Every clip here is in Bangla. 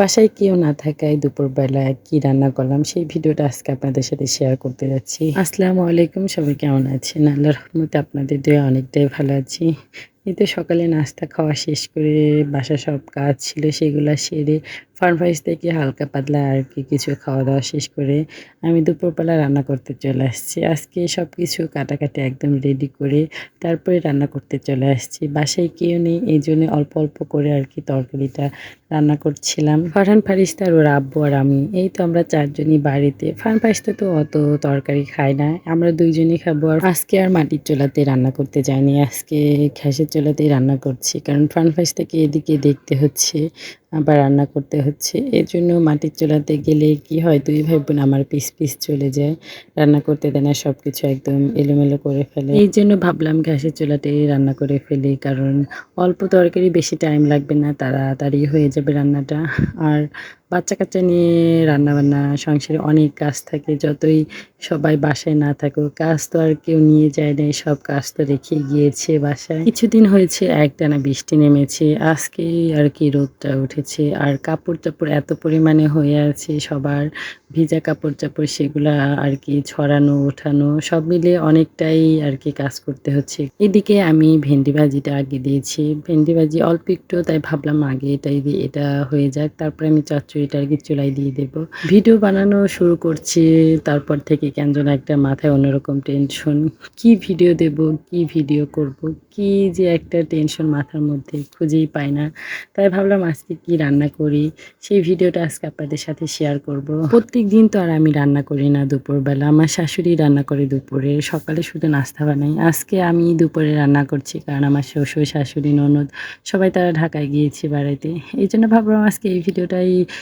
বাসায় কেউ না থাকায় দুপুরবেলা কি রান্না করলাম সেই ভিডিওটা আজকে আপনাদের সাথে শেয়ার করতে যাচ্ছি। আসসালামু আলাইকুম, সবাই কেমন আছেন? আল্লাহ রহমতে আপনাদের দিয়ে অনেকটাই ভালো আছি। এই তো সকালে নাস্তা খাওয়া শেষ করে বাসা সব কাজ ছিল, সেগুলো সেরে ফার্মফাইস থেকে হালকা পাতলা আর কি কিছু খাওয়া দাওয়া শেষ করে আমি দুপুরবেলা রান্না করতে চলে আসছি। আজকে সব কিছু কাটাকাটি একদম রেডি করে তারপরে রান্না করতে চলে আসছি। বাসায় কেউ নেই, এই জন্য অল্প অল্প করে আর কি তরকারিটা রান্না করছিলাম। ফারহান ফারিস্তার ওর আব্বু আর আমি, এই তো আমরা চারজনই বাড়িতে। ফারহান ফারিস্তা তো অত তরকারি খায় না, আমরা দুইজনই খাব আর আজকে আর মাটির চোলাতে রান্না করতে যাইনি। আজকে ঘ্যাসের চোলাতেই রান্না করছি, কারণ ফারহান ফারিস্তাকে এদিকে দেখতে হচ্ছে। আবার রান্না করতে হচ্ছে। এর জন্য মাটির চোলাতে গেলে কি হয়, দুই ভাই বোন আমার পিস পিস চলে যায়। রান্না করতে দেয় না সব কিছু একদম এলোমেলো করে ফেলে। এই জন্য ভাবলাম গ্যাসের চোলাতে রান্না করে ফেলি, কারণ অল্প তরকারি বেশি টাইম লাগবে না, তাড়াতাড়ি হয়ে যাবে রান্নাটা। আর বাচ্চা কাচ্চা নিয়ে রান্নাবান্না, সংসারে অনেক কাজ থাকে, যতই সবাই বাসায় না থাকুক, কাজ তো আর কেউ নিয়ে যায় না সব কাজ তো রেখে গিয়েছে বাসায়। কিছুদিন হয়েছে, একটানা বৃষ্টি নেমেছে আজকে আর কি রোদটা উঠেছে, আর কাপড় চাপড় এত পরিমাণে হয়ে আছে, সবার ভিজা কাপড় চাপড় সেগুলা আর কি ছড়ানো, ওঠানো, সব মিলে অনেকটাই আর কি কাজ করতে হচ্ছে। এদিকে আমি ভেন্ডি ভাজিটা আগে দিয়েছি, ভেন্ডি ভাজি অল্প একটু, তাই ভাবলাম আগে এটাই এটা হয়ে যাক, তারপরে আমি চচ্চড়িটা আর কি চুলাই দিয়ে দেব। ভিডিও বানানো শুরু করছি, তারপর থেকে কেন যেন একটা মাথায় অন্যরকম টেনশন কি ভিডিও দেব, কি ভিডিও করব, কি যে একটা টেনশন মাথার মধ্যে খুঁজেই পাই না। তাই ভাবলাম আজকে কি রান্না করি, সেই ভিডিওটা আজকে আপনাদের সাথে শেয়ার করব। প্রত্যেক দিন তো আর আমি রান্না করি না দুপুরবেলা, আমার শাশুড়ি রান্না করে দুপুরে, সকালে শুধু নাস্তা বানাই। আজকে আমি দুপুরে রান্না করছি কারণ আমার শ্বশুর, শাশুড়ি, ননদ সবাই তারা ঢাকায় গিয়েছে বাড়িতে। এই জন্য ভাবলাম আজকে এই ভিডিওটাই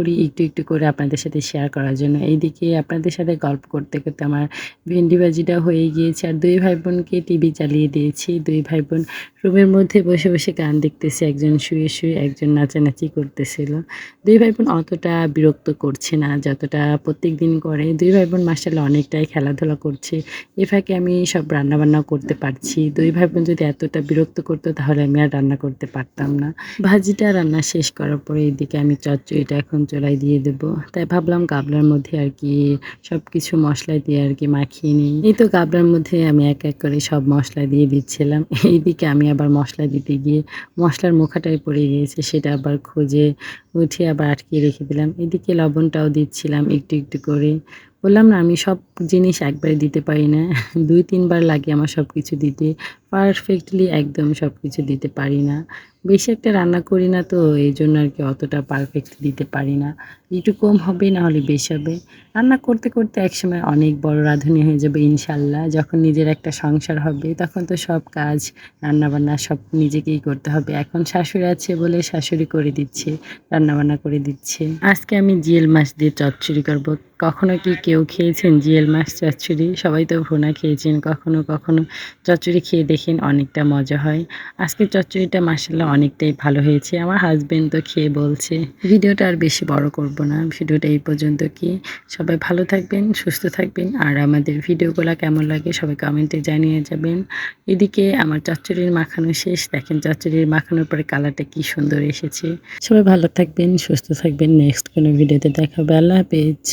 করি, একটু একটু করে আপনাদের সাথে শেয়ার করার জন্য। এইদিকে আপনাদের সাথে গল্প করতে করতে আমার ভেন্ডি ভাজিটা হয়ে গিয়েছে আর দুই ভাই বোনকে টিভি চালিয়ে দিয়েছি। দুই ভাই বোন রুমের মধ্যে বসে বসে গান দেখতেছে, একজন শুয়ে শুয়ে, একজন নাচানাচি করতেছিল। দুই ভাই বোন অতটা বিরক্ত করছে না, যতটা প্রত্যেক দিন করে। দুই ভাই বোন মাসাল্লাহ অনেকটাই খেলাধুলা করছে। এ ফাঁকে আমি সব রান্নাবান্না করতে পারছি। দুই ভাই বোন যদি এতটা বিরক্ত করতো তাহলে আমি আর রান্না করতে পারতাম না। ভাজিটা রান্না শেষ করার পরে এদিকে আমি চচ্চড়িটা এখন চলাই দিয়ে দেবো। তাই ভাবলাম গাবলার মধ্যে আর কি সব কিছু মশলা দিয়ে আর কি মাখিয়ে নিই। এই তো গাবলার মধ্যে আমি এক এক করে সব মশলা দিয়ে দিচ্ছিলাম। এইদিকে আমি আবার মশলা দিতে গিয়ে মশলার মুখাটাই পড়ে গিয়েছে, সেটা আবার খুঁজে উঠে আবার আটকে রেখে দিলাম। এদিকে লবণটাও দিচ্ছিলাম একটু একটু করে। বললাম না, আমি সব জিনিস একবারে দিতে পারি না। দুই তিনবার লাগে আমার সব কিছু দিতে। পারফেক্টলি একদম সব কিছু দিতে পারি না। বেশি একটা রান্না করি না তো, এই জন্য আর কি অতটা পারফেক্ট দিতে পারি না। একটু কম হবে, না হলে বেশি হবে। রান্না করতে করতে একসময় অনেক বড় রাঁধুনি হয়ে যাবে ইনশাল্লাহ। যখন নিজের একটা সংসার হবে, তখন তো সব কাজ, রান্নাবান্না সব নিজেকেই করতে হবে। এখন শাশুড়ি আছে বলে শাশুড়ি করে দিচ্ছে, রান্নাবান্না করে দিচ্ছে। আজকে আমি জিয়েল মাছ দিয়ে চচ্চড়ি করব। কখনো কি কেউ খেয়েছেন জিয়েল মাছ চচ্চড়ি? সবাই তো ভোনা খেয়েছেন, কখনো কখনো চচ্চড়ি খেয়ে দেখেন অনেকটা মজা হয়। আজকে চচ্চড়িটা মাসাল্লাহ অনেকটাই ভালো হয়েছে। আমার হাজবেন্ড তো খেয়ে বলছে, ভিডিওটা আর বেশি বড় করব না, ভিডিওটা এই পর্যন্ত কি? সবাই ভালো থাকবেন, সুস্থ থাকবেন, আর আমাদের ভিডিওগুলো কেমন লাগে সবাই কমেন্টে জানিয়ে যাবেন। এদিকে আমার চচ্চড়ির মাখানো শেষ। দেখেন চচ্চড়ির মাখানোর পরে কালারটা কি সুন্দর এসেছে। সবাই ভালো থাকবেন, সুস্থ থাকবেন। নেক্সট কোনো ভিডিওতে দেখাবে। আল্লাহ হাফেজ।